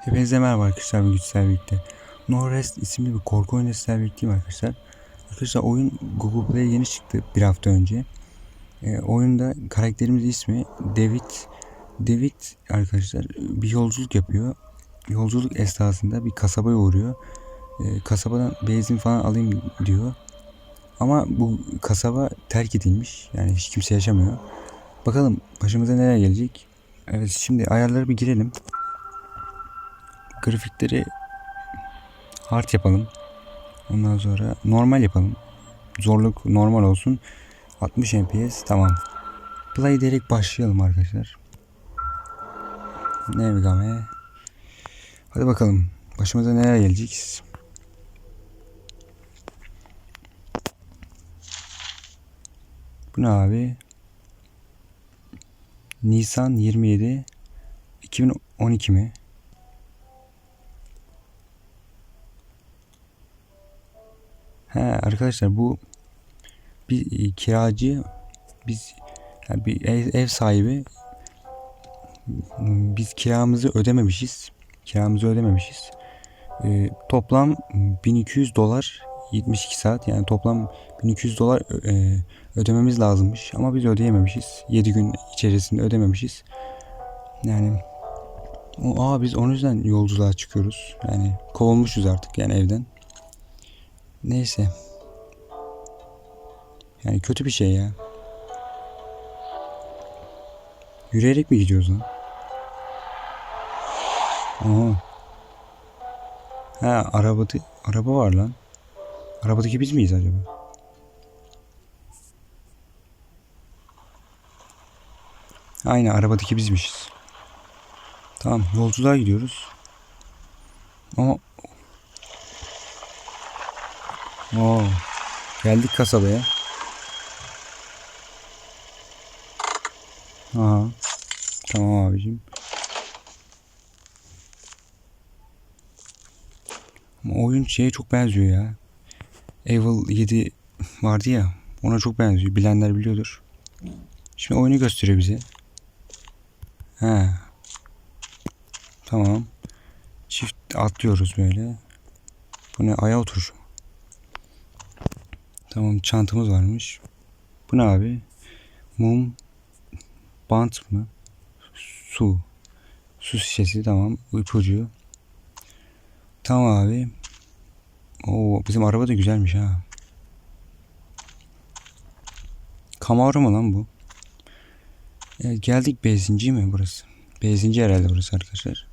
Hepinize merhaba arkadaşlar bu güçsel birlikte. No Rest isimli bir korku oyunu sizlerle birlikteyim arkadaşlar. Arkadaşlar oyun Google Play'e yeni çıktı bir hafta önce. Ee, oyunda karakterimiz ismi David. David arkadaşlar bir yolculuk yapıyor. Yolculuk esnasında bir kasabaya uğruyor. Ee, kasabadan benzin falan alayım diyor. Ama bu kasaba terk edilmiş. Yani hiç kimse yaşamıyor. Bakalım başımıza neler gelecek. Evet şimdi ayarlara bir girelim grafikleri hard yapalım. Ondan sonra normal yapalım. Zorluk normal olsun. 60 FPS tamam. Play direkt başlayalım arkadaşlar. Nevgame. Hadi bakalım. Başımıza neler gelecek? Bu ne abi? Nisan 27 2012 mi? He arkadaşlar bu bir e, kiracı biz yani bir ev, ev sahibi m, biz kiramızı ödememişiz. Kiramızı ödememişiz. Ee, toplam 1200 dolar 72 saat yani toplam 1200 dolar e, ödememiz lazımmış ama biz ödeyememişiz. 7 gün içerisinde ödememişiz. Yani o, aa biz onun yüzden yolculuğa çıkıyoruz. Yani kovulmuşuz artık yani evden. Neyse. Yani kötü bir şey ya. Yürüyerek mi gidiyoruz lan? Aha. Ha arabada araba var lan. Arabadaki biz miyiz acaba? Aynen arabadaki bizmişiz. Tamam yolculuğa gidiyoruz. Ama Oo. Geldik kasabaya. Aha. Tamam abicim. Ama oyun şeye çok benziyor ya. Evil 7 vardı ya. Ona çok benziyor. Bilenler biliyordur. Şimdi oyunu gösteriyor bize. Ha. Tamam. Çift atlıyoruz böyle. Bu ne? Aya oturuşu. Tamam çantamız varmış. Bu ne abi? Mum, bant mı? Su. Su şişesi tamam. İpucu. Tamam abi. Oo bizim araba da güzelmiş ha. Camaro mu lan bu? Evet, geldik benzinci mi burası? Benzinci herhalde burası arkadaşlar.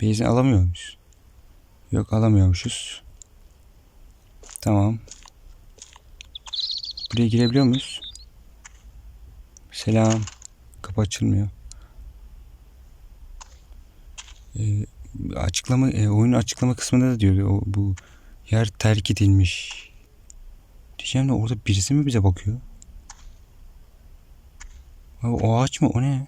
Benzin alamıyor muyuz? Yok alamıyormuşuz. Tamam. Buraya girebiliyor muyuz? Selam. Kapı açılmıyor. Ee, açıklama e, oyunun açıklama kısmında da diyordu o, bu yer terk edilmiş. Diyeceğim de orada birisi mi bize bakıyor? Abi o ağaç mı? O ne?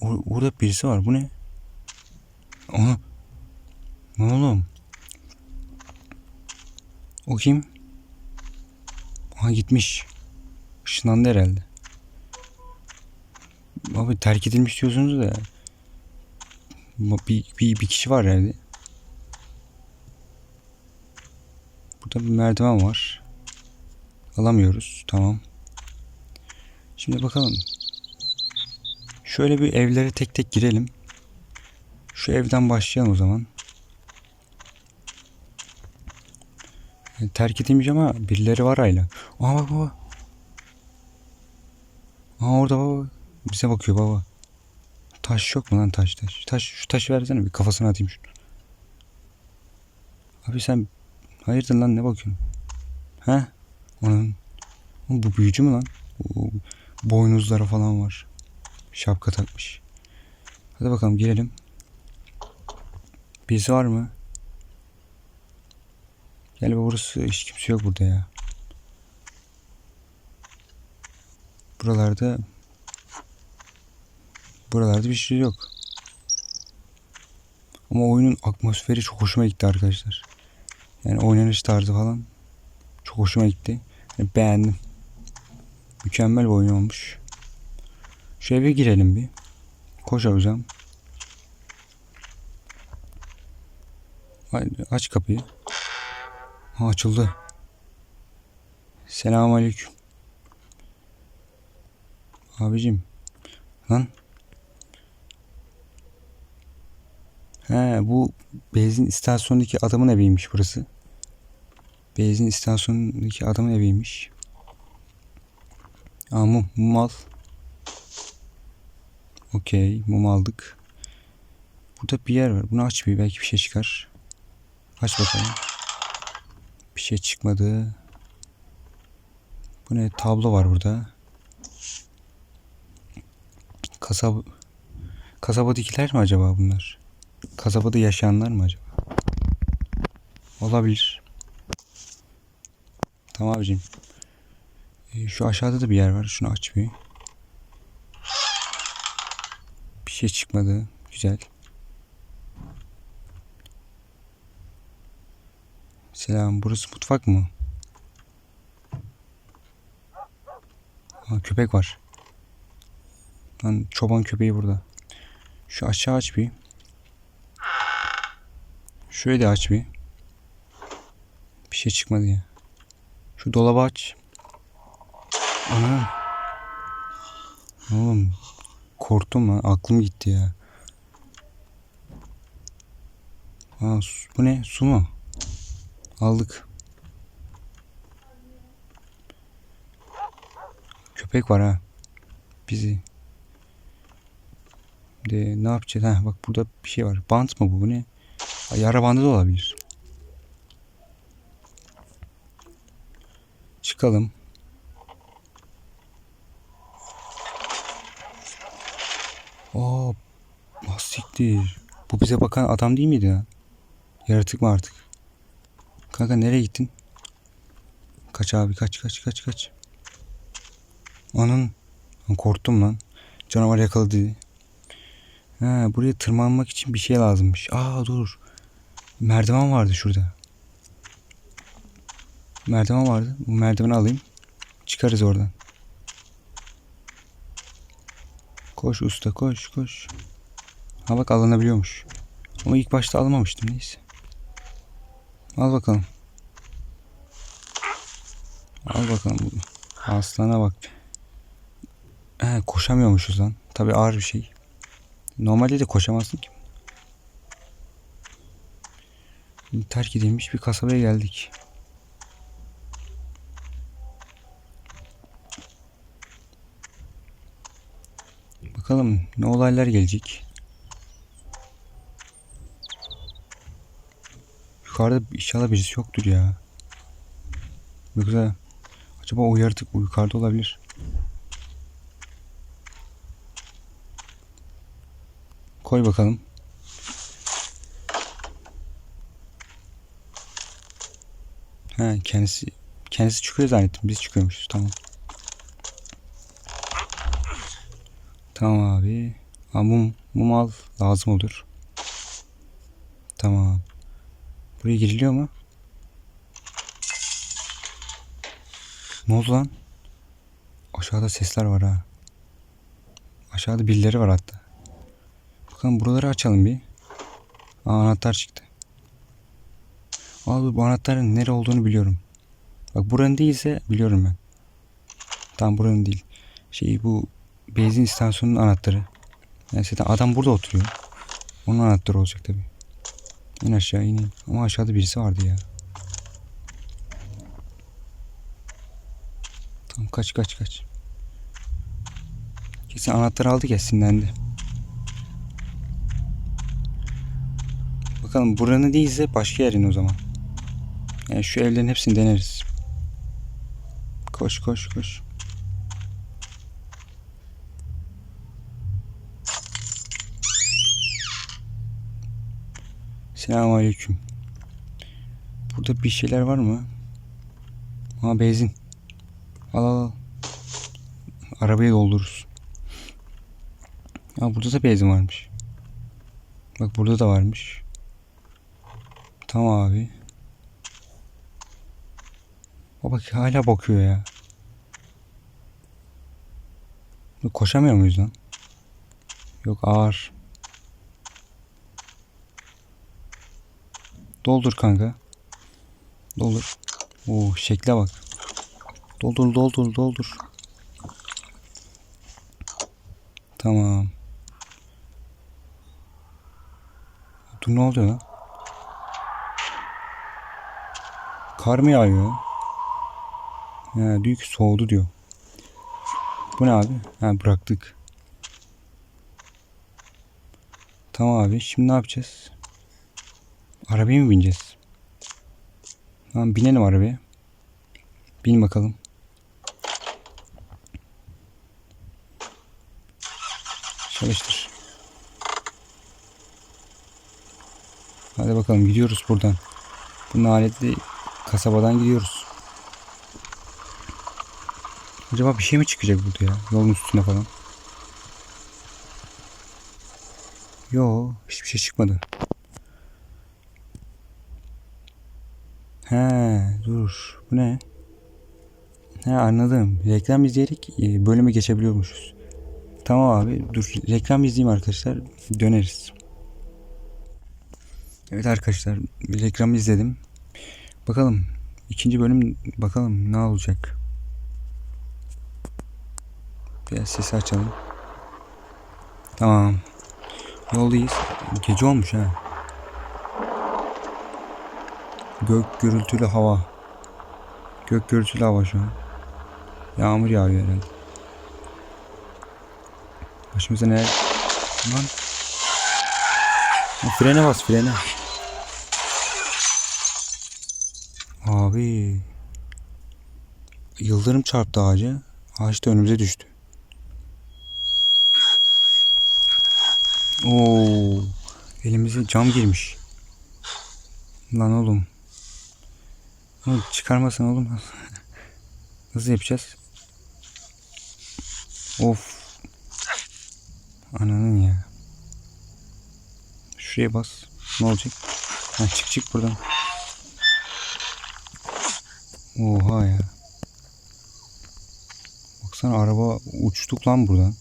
O, orada birisi var. Bu ne? Aha. Ne oğlum? O kim? Aha gitmiş. Işınlandı herhalde. Abi terk edilmiş diyorsunuz da. Bir, bir, bir kişi var herhalde. Burada bir merdiven var. Alamıyoruz. Tamam. Şimdi bakalım. Şöyle bir evlere tek tek girelim. Şu evden başlayalım o zaman. Terk edilmiş ama birileri var hala. Aa bak baba. Aa orada baba. Bize bakıyor baba. Taş yok mu lan taş taş? Taş şu taşı versene bir kafasına atayım şunu. Abi sen hayırdır lan ne bakıyorsun? He? Onun bu büyücü mü lan? O, boynuzları falan var. Şapka takmış. Hadi bakalım girelim. Birisi var mı? Gel be burası hiç kimse yok burada ya. Buralarda buralarda bir şey yok. Ama oyunun atmosferi çok hoşuma gitti arkadaşlar. Yani oynanış tarzı falan çok hoşuma gitti. Yani beğendim. Mükemmel bir oyun olmuş. Şu eve girelim bir. Koş hocam. Aç kapıyı. Ha, açıldı. Selamünaleyküm. Abicim. Lan. He bu benzin istasyonundaki adamın eviymiş burası. Benzin istasyonundaki adamın eviymiş. Aa mum, mum al. Okey mum aldık. Burada bir yer var. Bunu aç bir belki bir şey çıkar. Aç bakalım. Bir şey çıkmadı. Bu ne? Tablo var burada. Kasaba kasabadakiler mi acaba bunlar? Kasabada yaşayanlar mı acaba? Olabilir. Tamam abicim. Ee, şu aşağıda da bir yer var. Şunu aç bir. Bir şey çıkmadı. Güzel. Selam. Burası mutfak mı? Ha, köpek var. Lan çoban köpeği burada. Şu aşağı aç bir. Şöyle de aç bir. Bir şey çıkmadı ya. Şu dolabı aç. Ana. Oğlum korktum lan. Aklım gitti ya. Aa, su- bu ne? Su mu? Aldık. Köpek var ha. Bizi. De ne yapacağız? Ha bak burada bir şey var. Bant mı bu? Bu ne? Yara bandı da olabilir. Çıkalım. Aa, ah, siktir. Bu bize bakan adam değil miydi ya? Yaratık mı artık? Kanka nereye gittin? Kaç abi kaç kaç kaç kaç. Lan Korktum lan. Canavar yakaladı. Ha, buraya tırmanmak için bir şey lazımmış. Aa dur. Merdiven vardı şurada. Merdiven vardı. Bu merdiveni alayım. Çıkarız oradan. Koş usta koş koş. Ha bak alınabiliyormuş. Ama ilk başta alamamıştım neyse. Al bakalım. Al bakalım. Aslana bak. He, koşamıyormuşuz lan. Tabii ağır bir şey. Normalde de koşamazsın ki. Terk edilmiş bir kasabaya geldik. Bakalım ne olaylar gelecek. Yukarıda inşallah birisi yoktur ya. Yoksa acaba o yaratık yukarıda olabilir. Koy bakalım. Ha kendisi kendisi çıkıyor zannettim. Biz çıkıyormuşuz. Tamam. Tamam abi. Ha, mum, mum al. Lazım olur. Tamam. Buraya giriliyor mu? Ne oldu lan? Aşağıda sesler var ha. Aşağıda birileri var hatta. Bakalım buraları açalım bir. Aa, anahtar çıktı. Abi bu anahtarın nere olduğunu biliyorum. Bak buranın değilse biliyorum ben. Tam buranın değil. Şey bu benzin istasyonunun anahtarı. Yani zaten adam burada oturuyor. Onun anahtarı olacak tabi. İn aşağı in in. Ama aşağıda birisi vardı ya. Tamam kaç kaç kaç. Kesin anahtarı aldı ya sinirlendi. Bakalım buranın değilse başka yerin o zaman. Yani şu evlerin hepsini deneriz. Koş koş koş. Selamünaleyküm. Burada bir şeyler var mı? Ha benzin. Al al al. Arabaya doldururuz. Ha burada da benzin varmış. Bak burada da varmış. Tamam abi. Bak hala bakıyor ya. Koşamıyor muyuz lan? Yok ağır. Doldur kanka. Doldur. Oo şekle bak. Doldur doldur doldur. Tamam. Dur ne oluyor lan? Kar mı yağıyor? Diyor ki soğudu diyor. Bu ne abi? Ha bıraktık. Tamam abi şimdi ne yapacağız? Arabaya mı bineceğiz? Tamam binelim arabaya. Bin bakalım. Çalıştır. Hadi bakalım gidiyoruz buradan. Bu naletli kasabadan gidiyoruz. Acaba bir şey mi çıkacak burada ya? Yolun üstüne falan. Yo, hiçbir şey çıkmadı. He, dur. Bu ne? He anladım. Reklam izleyerek e, bölüme geçebiliyormuşuz. Tamam abi. Dur reklam izleyeyim arkadaşlar. Döneriz. Evet arkadaşlar. Bir reklam izledim. Bakalım. ikinci bölüm bakalım ne olacak. Biraz sesi açalım. Tamam. Yoldayız. Gece olmuş ha. Gök gürültülü hava. Gök gürültülü hava şu an. Yağmur yağıyor herhalde. Başımıza ne? Lan. Ha, Frene bas frene. Abi. Yıldırım çarptı ağaca. Ağaç da önümüze düştü. Oo. Elimize cam girmiş. Lan oğlum. Oğlum çıkarmasın oğlum. Nasıl yapacağız? Of. Ananın ya. Şuraya bas. Ne olacak? Ha, çık çık buradan. Oha ya. Baksana araba uçtuk lan buradan.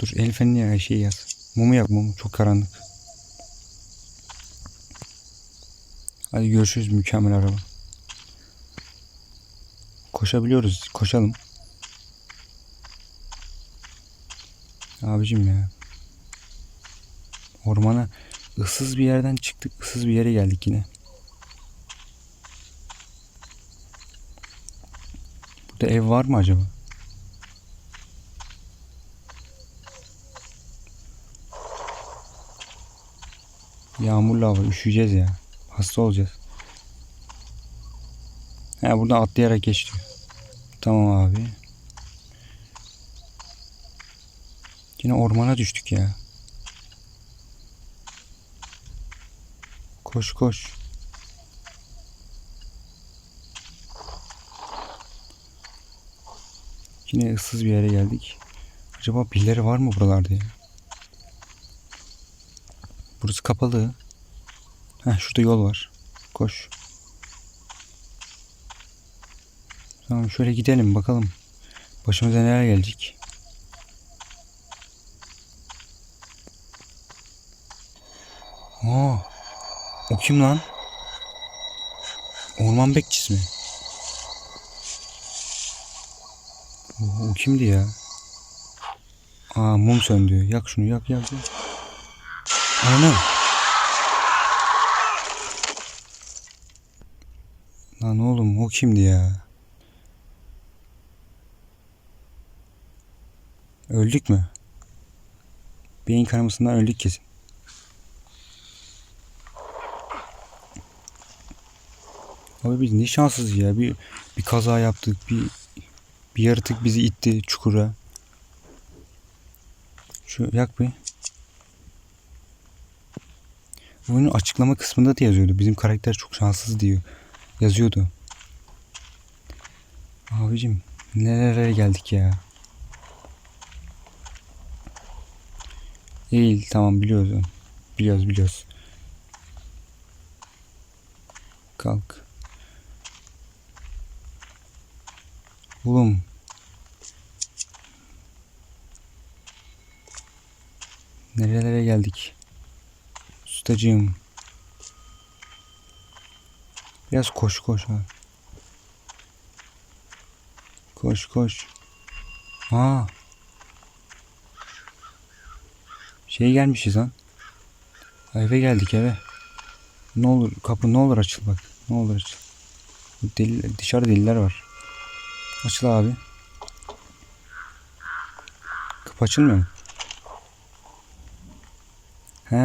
Dur el fenini ya şey yaz. Mumu yak mumu çok karanlık. Hadi görüşürüz mükemmel araba. Koşabiliyoruz. Koşalım. Abicim ya. Ormana ıssız bir yerden çıktık. ıssız bir yere geldik yine. Burada ev var mı acaba? Yağmurlu hava üşüyeceğiz ya. Hasta olacağız. He buradan atlayarak geçti. Tamam abi. Yine ormana düştük ya. Koş koş. Yine ıssız bir yere geldik. Acaba birileri var mı buralarda ya? Burası kapalı. Heh, şurada yol var. Koş. Tamam şöyle gidelim bakalım. Başımıza neler gelecek. Aa, o kim lan? Orman bekçisi mi? O, o kimdi ya? Aa mum söndü. Yak şunu yak yak. yak. Anam. Lan oğlum o kimdi ya? Öldük mü? Beyin kanamasından öldük kesin. Abi biz ne şanssız ya. Bir bir kaza yaptık. Bir bir yaratık bizi itti çukura. Şu yak bir. Oyunun açıklama kısmında da yazıyordu. Bizim karakter çok şanssız diyor. Yazıyordu. Abicim nerelere geldik ya. Değil tamam biliyoruz. Biliyoruz biliyoruz. Kalk. Oğlum. Nerelere geldik? Ustacığım. Biraz koş koş ha. Koş koş. Aa. Şey gelmişiz lan. Eve geldik eve. Ne olur kapı ne olur açıl bak. Ne olur açıl. Deli, dışarı deliler var. Açıl abi. Kapı açılmıyor mu? He,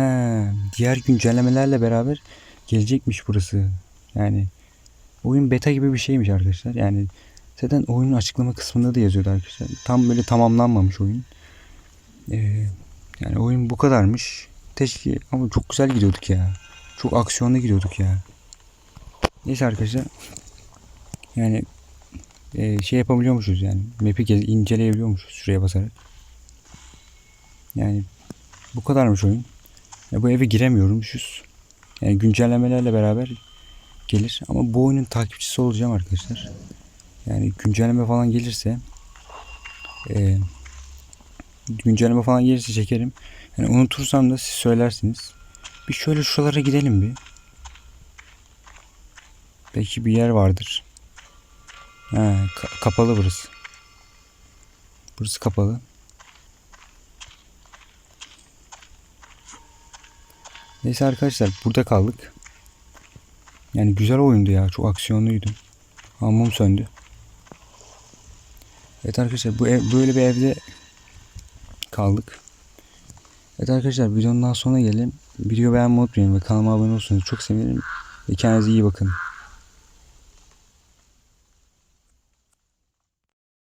diğer güncellemelerle beraber gelecekmiş burası. Yani oyun beta gibi bir şeymiş arkadaşlar. Yani zaten oyunun açıklama kısmında da yazıyordu arkadaşlar. Tam böyle tamamlanmamış oyun. Ee, yani oyun bu kadarmış. Teşke ama çok güzel gidiyorduk ya. Çok aksiyonlu gidiyorduk ya. Neyse arkadaşlar. Yani e, şey yapabiliyormuşuz yani. Map'i inceleyebiliyormuşuz şuraya basarak. Yani bu kadarmış oyun. Ya bu eve giremiyormuşuz. Yani güncellemelerle beraber gelir. Ama bu oyunun takipçisi olacağım arkadaşlar. Yani güncelleme falan gelirse e, güncelleme falan gelirse çekerim. Yani unutursam da siz söylersiniz. Bir şöyle şuralara gidelim bir. Belki bir yer vardır. Ha, ka- kapalı burası. Burası kapalı. Neyse arkadaşlar burada kaldık. Yani güzel oyundu ya. Çok aksiyonluydu. Ama mum söndü. Evet arkadaşlar bu ev, böyle bir evde kaldık. Evet arkadaşlar videonun daha sonuna gelelim. Videoyu beğenmeyi unutmayın ve kanalıma abone olursanız çok sevinirim. Ve kendinize iyi bakın.